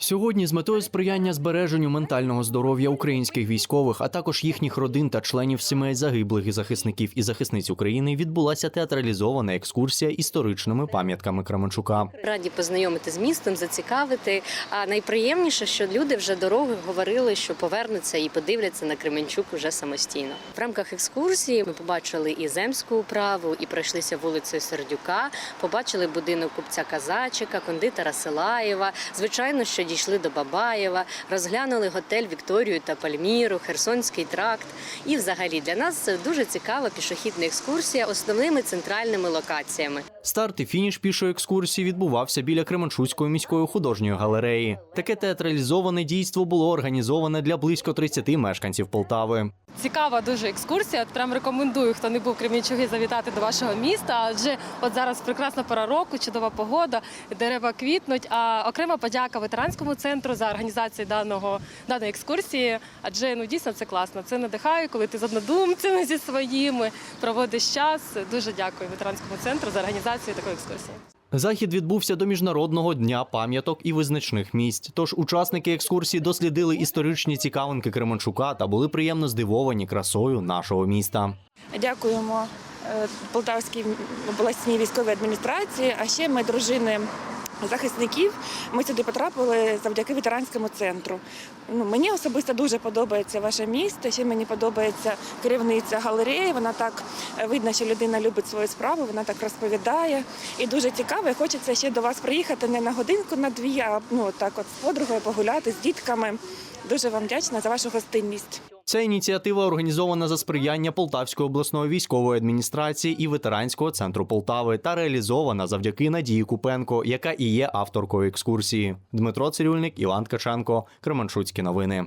Сьогодні з метою сприяння збереженню ментального здоров'я українських військових, а також їхніх родин та членів сімей загиблих захисників і захисниць України відбулася театралізована екскурсія історичними пам'ятками Кременчука. Раді познайомити з містом, зацікавити. А найприємніше, що люди вже дороги говорили, що повернуться і подивляться на Кременчук уже самостійно. В рамках екскурсії ми побачили і земську управу, і пройшлися вулицею Сердюка. Побачили будинок купця Казачика, кондитера Силаєва. Звичайно, що дійшли до Бабаєва, розглянули готель Вікторію та Пальміру, Херсонський тракт. І, взагалі, для нас це дуже цікава пішохідна екскурсія основними центральними локаціями. Старт і фініш пішої екскурсії відбувався біля Кременчуцької міської художньої галереї. Таке театралізоване дійство було організоване для близько 30 мешканців Полтави. Цікава дуже екскурсія. Прям рекомендую, хто не був в Кремінчугі, завітати до вашого міста. Адже от зараз прекрасна пора року, чудова погода, дерева квітнуть. А окрема подяка ветеранському центру за організацію даного даної екскурсії. Адже ну дійсно це класно. Це надихає, коли ти з однодумцями зі своїми проводиш час. Дуже дякую ветеранському центру за організацію такої екскурсії. Захід відбувся до міжнародного дня пам'яток і визначних місць. Тож учасники екскурсії дослідили історичні цікавинки Кременчука та були приємно здивовані красою нашого міста. Дякуємо е, Полтавській обласній військовій адміністрації, а ще ми дружини захисників. Ми сюди потрапили завдяки ветеранському центру. Ну, мені особисто дуже подобається ваше місто. Ще мені подобається керівниця галереї. Вона так е, видно, що людина любить свою справу, вона так розповідає. І дуже цікаво. І Хочеться ще до вас приїхати не на годинку, на дві, а ну так, от з подругою погуляти з дітками. Дуже вам вдячна за вашу гостинність. Ця ініціатива організована за сприяння Полтавської обласної військової адміністрації і ветеранського центру Полтави та реалізована завдяки Надії Купенко, яка і є авторкою екскурсії. Дмитро Цирюльник, Іван Ткаченко, Кременчуцькі новини.